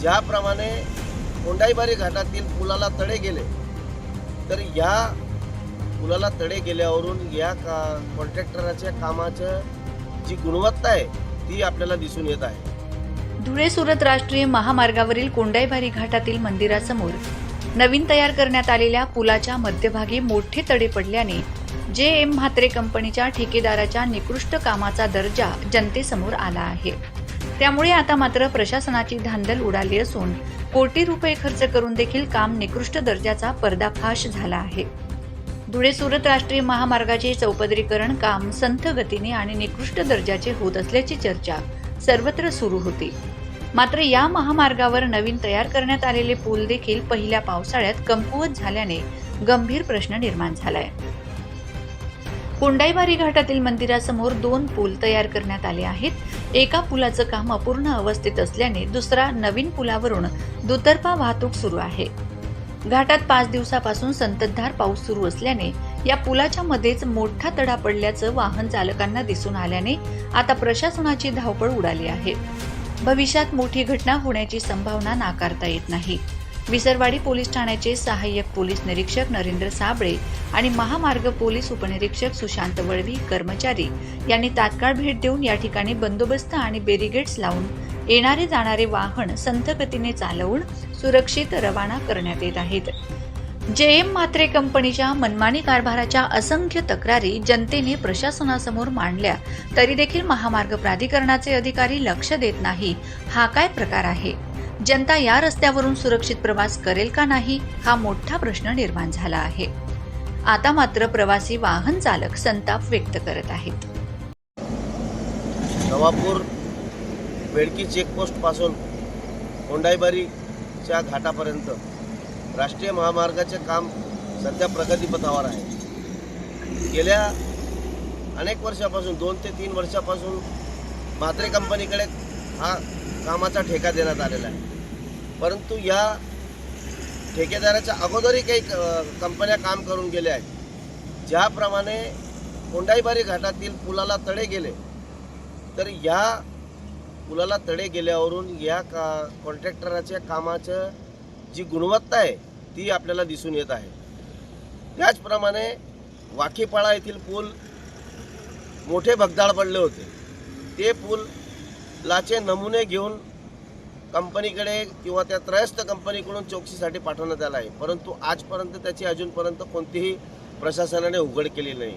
ज्याप्रमाणे कोंडाईबारी घाटातील पुलाला तडे गेले तर या पुलाला तडे गेल्यावरून या का कॉन्ट्रॅक्टराच्या कामाचं जी गुणवत्ता आहे ती आपल्याला दिसून येत आहे. धुळे सुरत राष्ट्रीय महामार्गावरील कोंडाईबारी घाटातील मंदिरासमोर नवीन तयार करण्यात आलेल्या पुलाच्या मध्यभागी मोठे तडे पडल्याने जे एम म्हात्रे कंपनीच्या ठेकेदाराच्या निकृष्ट कामाचा दर्जा जनतेसमोर आला आहे. त्यामुळे आता मात्र प्रशासनाची धांदल उडाली असून कोटी रुपये खर्च करून देखील काम निकृष्ट दर्जाचा पर्दाफाश झाला आहे. धुळे सुरत राष्ट्रीय महामार्गाचे चौपदरीकरण काम संथ गतीने आणि निकृष्ट दर्जाचे होत असल्याची चर्चा सर्वत्र सुरू होती. मात्र या महामार्गावर नवीन तयार करण्यात आलेले पूल देखील पहिल्या पावसाळ्यात कमकुवत झाल्याने गंभीर प्रश्न निर्माण झालाय. कोंडाईबारी घाटातील मंदिरासमोर दोन पूल तयार करण्यात आले आहेत. एका पुलाचं काम अपूर्ण अवस्थेत असल्याने दुसरा नवीन पुलावरून दुतर्फा वाहतूक सुरू आहे. घाटात पाच दिवसापासून संततधार पाऊस सुरू असल्याने या पुलाच्या मध्येच मोठा तडा पडल्याचं वाहन चालकांना दिसून आल्याने आता प्रशासनाची धावपळ उडाली आहे. भविष्यात मोठी घटना होण्याची संभावना नाकारता येत नाही. विसरवाडी पोलीस ठाण्याचे सहाय्यक पोलीस निरीक्षक नरेंद्र साबळे आणि महामार्ग पोलीस उपनिरीक्षक सुशांत वळवी कर्मचारी यांनी तात्काळ भेट देऊन या ठिकाणी बंदोबस्त आणि बेरिगेट्स लावून येणारे जाणारे वाहन संथ गतीने चालवून सुरक्षित रवाना करण्यात येत आहेत. जे एम म्हात्रे कंपनीच्या मनमानी कारभाराच्या असंख्य तक्रारी जनतेने प्रशासनासमोर मांडल्या तरी देखील महामार्ग प्राधिकरणाचे अधिकारी लक्ष देत नाही. हा काय प्रकार आहे? जनता या रस्त्यावरून सुरक्षित प्रवास करेल का नाही हा मोठा प्रश्न निर्माण झाला आहे. आता मात्र प्रवासी वाहन चालक संताप व्यक्त करत आहेत. नवापूर बेडकी चेकपोस्टपासून कोंडाईबारीच्या घाटापर्यंत राष्ट्रीय महामार्गाचे काम सध्या प्रगतीपथावर आहे. गेल्या अनेक वर्षापासून दोन ते तीन वर्षापासून म्हात्रे कंपनीकडे हा कामाचा ठेका देण्यात आलेला आहे. परंतु या ठेकेदाराच्या अगोदरही काही क- कंपन्या काम करून गेल्या आहेत. ज्याप्रमाणे कोंडाईबारी घाटातील पुलाला तडे गेले तर या पुलाला तडे गेल्यावरून या का कॉन्ट्रॅक्टराच्या कामाचं जी गुणवत्ता आहे ती आपल्याला दिसून येत आहे. त्याचप्रमाणे वाकीपाळा येथील पूल मोठे भगदाळ पडले होते. ते पुलाचे नमुने घेऊन कंपनीकडे किंवा त्या त्रयस्थ कंपनीकडून चौकशीसाठी पाठवण्यात आला आहे. परंतु आजपर्यंत त्याची अजूनपर्यंत कोणतीही प्रशासनाने उघड केली नाही.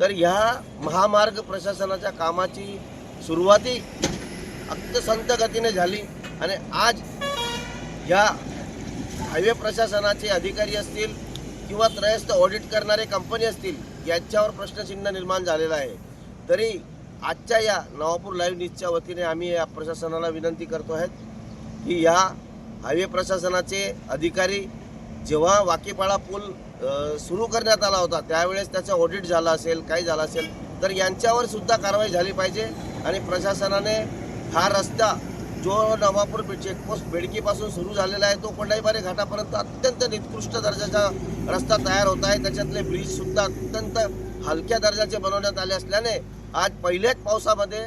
तर ह्या महामार्ग प्रशासनाच्या कामाची सुरुवाती अत्यसंत गतीने झाली आणि आज ह्या हायवे प्रशासनाचे अधिकारी असतील किंवा त्रयस्थ ऑडिट करणारे कंपनी असतील यांच्यावर प्रश्नचिन्ह निर्माण झालेलं आहे. तरी आजच्या या नवापूर लाईव्ह न्यूजच्या वतीने आम्ही या प्रशासनाला विनंती करतो आहेत की या हायवे प्रशासनाचे अधिकारी जेव्हा वाकीपाळा पूल सुरू करण्यात आला होता त्यावेळेस त्याचं ऑडिट झालं असेल काही झालं असेल तर यांच्यावर सुद्धा कारवाई झाली पाहिजे आणि प्रशासनाने हा रस्ता जो नवापूर चेकपोस्ट बेडकीपासून सुरू झालेला आहे तो कोंडाईबारी घाटापर्यंत अत्यंत निकृष्ट दर्जाचा रस्ता तयार होत आहे. त्याच्यातले ब्रिजसुद्धा अत्यंत हलक्या दर्जाचे बनवण्यात आले असल्याने आज पहिल्याच पावसामध्ये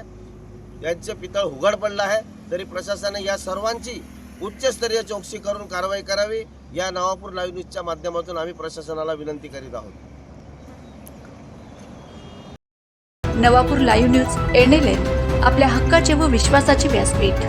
यांचे पितळ उघड पडलं आहे. तरी प्रशासनाने या सर्वांची उच्चस्तरीय चौकशी करून कारवाई करावी. या नवापूर लाईव्ह न्यूजच्या माध्यमातून आम्ही प्रशासनाला विनंती करीत आहोत. Navapur live news N L आपल्या हक्काचे व विश्वासाचे व्यासपीठ.